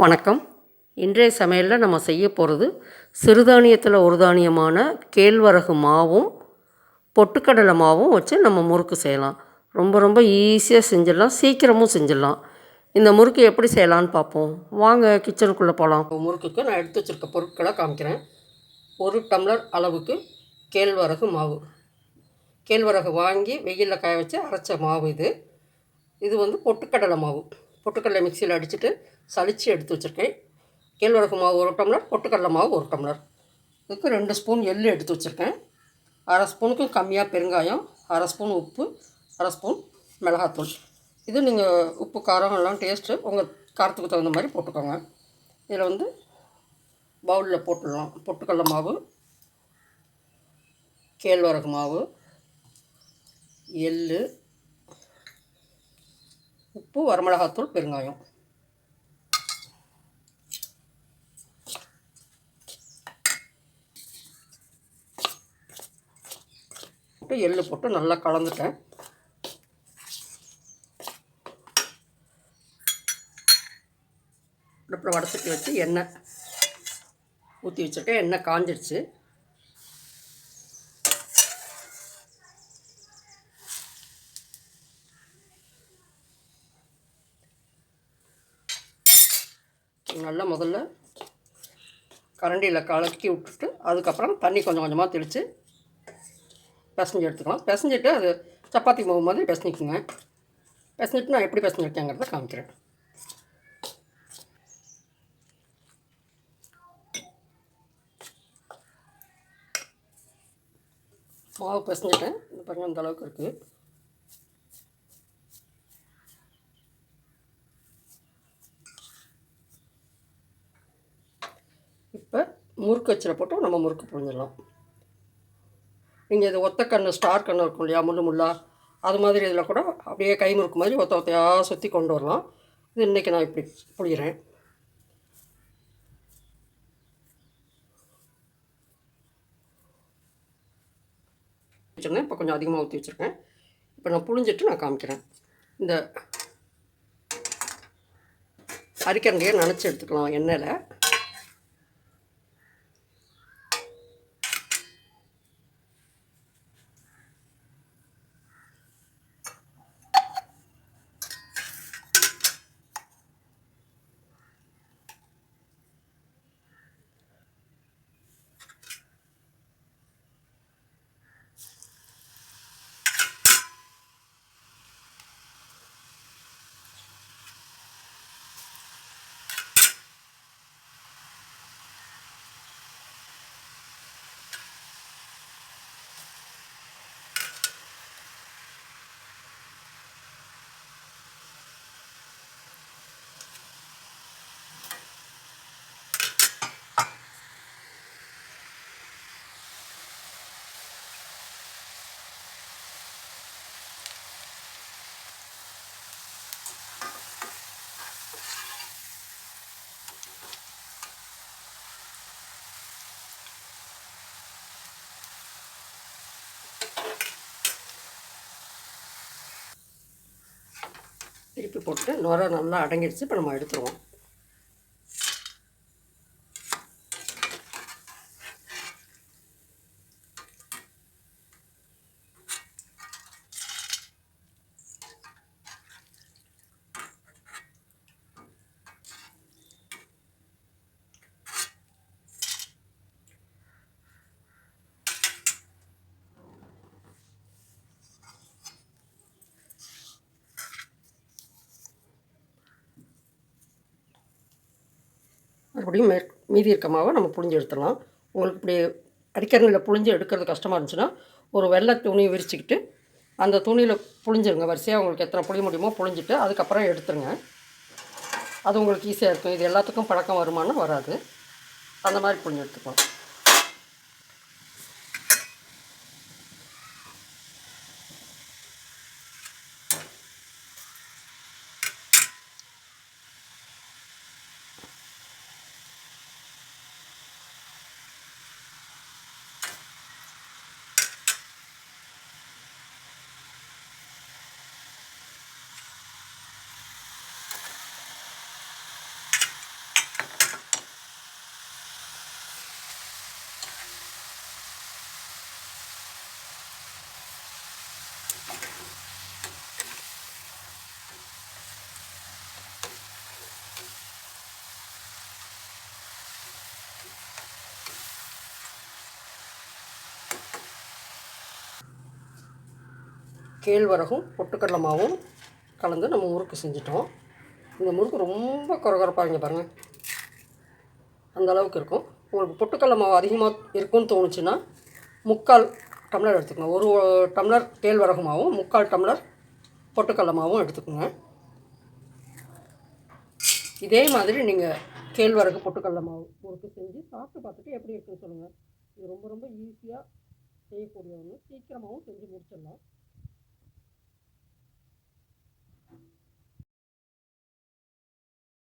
வணக்கம். இன்றைய சமையலில் நம்ம செய்ய போகிறது சிறுதானியத்தில் ஒரு தானியமான கேழ்வரகு மாவும் பொட்டுக்கடலை மாவும் வச்சு நம்ம முறுக்கு செய்யலாம். ரொம்ப ரொம்ப ஈஸியாக செஞ்சிடலாம். சீக்கிரமும் செஞ்சிடலாம். இந்த முறுக்கு எப்படி செய்யலான்னு பார்ப்போம். வாங்க கிச்சனுக்குள்ளே போகலாம் முறுக்குக்கு நான் எடுத்து வச்சுருக்க பொருட்களை காமிக்கிறேன். ஒரு டம்ளர் அளவுக்கு கேழ்வரகு மாவு. கேழ்வரகு வாங்கி வெயிலில் காய வச்சு அரைச்ச மாவு இது. இது வந்து பொட்டுக்கடலை மாவு. பொட்டுக்கடலை மிக்சியில் அடிச்சுட்டு சளிச்சு எடுத்து வச்சுருக்கேன். கேழ்வரகு மாவு ஒரு டம்ளர் பொட்டுக்கடலை மாவு ஒரு டம்ளர். இதுக்கு ரெண்டு ஸ்பூன் எள்ளு எடுத்து வச்சுருக்கேன். அரை ஸ்பூனுக்கும் கம்மியாக பெருங்காயம் அரை ஸ்பூன் உப்பு அரை ஸ்பூன் மிளகாத்தூள். இது நீங்கள் உப்பு காரம் எல்லாம் டேஸ்ட்டு உங்கள் காரத்துக்கு தகுந்த மாதிரி போட்டுக்கோங்க. இதில் வந்து பவுலில் போட்டுடலாம். பொட்டுக்கடலை மாவு கேழ்வரகு மாவு எள் உப்பு வரமிளகாத்தூள் பெருங்காயம். போட்டு எள்ளு போட்டு நல்லா கலந்துட்டேன். அடுப்பில் வடச்சட்டி வச்சு எண்ணெய் ஊற்றி வச்சுருக்கேன். எண்ணெய் காஞ்சிடுச்சு நல்லா முதல்ல கரண்டியில் கலக்கி விட்டுட்டு அதுக்கப்புறம் தண்ணி கொஞ்சம் கொஞ்சமாக தெளித்து பிசைஞ்சு எடுத்துக்கலாம். பிசைஞ்சிட்டு அது சப்பாத்தி மாவு மாதிரி பிசைஞ்சிக்குங்க பிசைஞ்சிட்டு நான் எப்படி பிசைஞ்சிருக்கேங்கிறத காமிக்கிறேன். மாவு பிசைஞ்சிட்டேன் இந்த பாருங்கள் அந்த அளவுக்கு இருக்குது இப்போ முறுக்கு அச்சில் போட்டு நம்ம முறுக்கு புரிஞ்சிடலாம் நீங்கள் இது ஒத்த கண்ணு ஸ்டார் கண்ணு இருக்கும் இல்லையா முள்ளு முள்ளா? அது மாதிரி இதில் கூட அப்படியே கை முறுக்கு மாதிரி ஒத்த ஒத்தையாக சுற்றி கொண்டு வரலாம். இது இன்றைக்கி நான் இப்படி புழிகிறேன். வச்சுருந்தேன். இப்போ கொஞ்சம் அதிகமாக ஊற்றி வச்சுருக்கேன். இப்போ நான் புழிஞ்சிட்டு நான் காமிக்கிறேன். இந்த அரிக்கரண்டியை நினச்சி எடுத்துக்கலாம் எண்ணெயில். திருப்பி போட்டு நுர நல்லா அடங்கிடுச்சு. இப்போ நம்ம எடுத்துருவோம். மறுபடியும் மே மீதி இருக்க மாவை நம்ம புழிஞ்சு எடுத்துடலாம். உங்களுக்கு இப்படி அடிக்கரணியில் புழிஞ்சு எடுக்கிறது கஷ்டமாக இருந்துச்சுன்னா ஒரு வெள்ளை துணி விரிச்சுக்கிட்டு அந்த துணியில் புழிஞ்சிருங்க வரிசையாக உங்களுக்கு எத்தனை புளிய முடியுமோ புழிஞ்சிட்டு அதுக்கப்புறம் எடுத்துருங்க. அது உங்களுக்கு ஈஸியாக இருக்கும். இது எல்லாத்துக்கும் பழக்கம் வருமானம் வராது. அந்த மாதிரி புழிஞ்சு எடுத்துக்கலாம். கேழ்வரகும் பொட்டுக்கடலை மாவும் கலந்து நம்ம முறுக்கு செஞ்சிட்டோம். இந்த முறுக்கு ரொம்ப குறகுறப்பாங்க பாருங்கள் அந்தளவுக்கு இருக்கும். உங்களுக்கு பொட்டுக்கடலை மாவு அதிகமாக இருக்கும்னு தோணுச்சுன்னா முக்கால் டம்ளர் எடுத்துக்கோங்க. ஒரு டம்ளர் கேழ்வரகு மாவும் முக்கால் டம்ளர் பொட்டுக்கடலை மாவும் எடுத்துக்கோங்க. இதே மாதிரி நீங்கள் கேழ்வரகு பொட்டுக்கல்லமாகவும் மாவு முறுக்கு செஞ்சு சாப்பிட்டு பார்த்துட்டு எப்படி இருக்குன்னு சொல்லுங்கள் இது ரொம்ப ரொம்ப ஈஸியாக செய்யக்கூடிய ஒன்று சீக்கிரமாகவும் செஞ்சு முடிச்சிடலாம்.